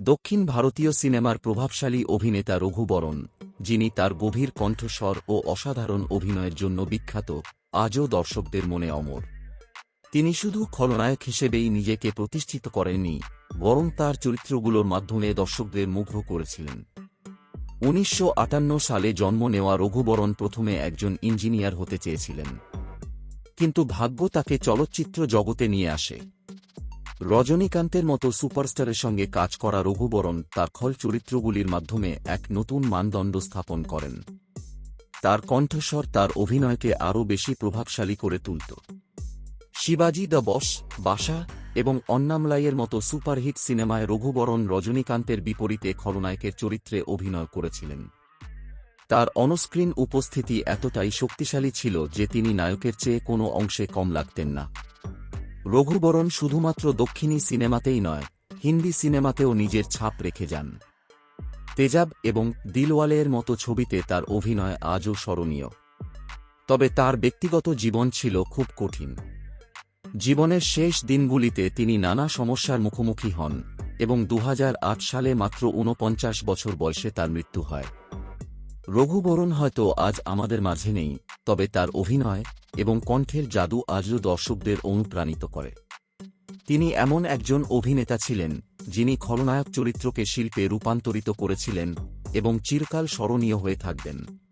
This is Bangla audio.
দক্ষিণ ভারতীয় সিনেমার প্রভাবশালী অভিনেতা রঘুবরণ যিনি তার গভীর কণ্ঠস্বর ও অসাধারণ অভিনয়ের জন্য বিখ্যাত, আজও দর্শকদের মনে অমর। তিনি শুধু খলনায়ক হিসেবেই নিজেকে প্রতিষ্ঠিত করেননি, বরং তার চরিত্রগুলোর মাধ্যমে দর্শকদের মুগ্ধ করেছিলেন। উনিশশো আটান্ন সালে জন্ম নেওয়া রঘুবরণ প্রথমে একজন ইঞ্জিনিয়ার হতে চেয়েছিলেন। কিন্তু ভাগ্য তাকে চলচ্চিত্র জগতে নিয়ে আসে। রজনীকান্তের মতো সুপারস্টারের সঙ্গে কাজ করা রঘুবরণ তার খল চরিত্রগুলির মাধ্যমে এক নতুন মানদণ্ড স্থাপন করেন। তার কণ্ঠস্বর তার অভিনয়কে আরও বেশি প্রভাবশালী করে তুলত। শিবাজি দ্য বস বাসা এবং অন্নামলাইয়ের মতো সুপারহিট সিনেমায় রঘুবরণ রজনীকান্তের বিপরীতে খলনায়কের চরিত্রে অভিনয় করেছিলেন। তার অনস্ক্রিন উপস্থিতি এতটাই শক্তিশালী ছিল যে তিনি নায়কের চেয়ে কোনো অংশে কম লাগতেন না। রঘুবরণ শুধুমাত্র দক্ষিণী সিনেমাতেই নয়, হিন্দি সিনেমাতেও নিজের ছাপ রেখে যান। তেজাব এবং দিলওয়ালের মতো ছবিতে তার অভিনয় আজও স্মরণীয়। তবে তার ব্যক্তিগত জীবন ছিল খুব কঠিন। জীবনের শেষ দিনগুলিতে তিনি নানা সমস্যার মুখোমুখি হন এবং দু হাজার আট সালে মাত্র ঊনপঞ্চাশ বছর বয়সে তার মৃত্যু হয়। রঘুবরণ হয়তো আজ আমাদের মাঝে নেই, তবে তার অভিনয় এবং কণ্ঠের জাদু আজও দর্শকদের অনুপ্রাণিত করে। তিনি এমন একজন অভিনেতা ছিলেন, যিনি খলনায়ক চরিত্রকে শিল্পে রূপান্তরিত করেছিলেন এবং চিরকাল স্মরণীয় হয়ে থাকবেন।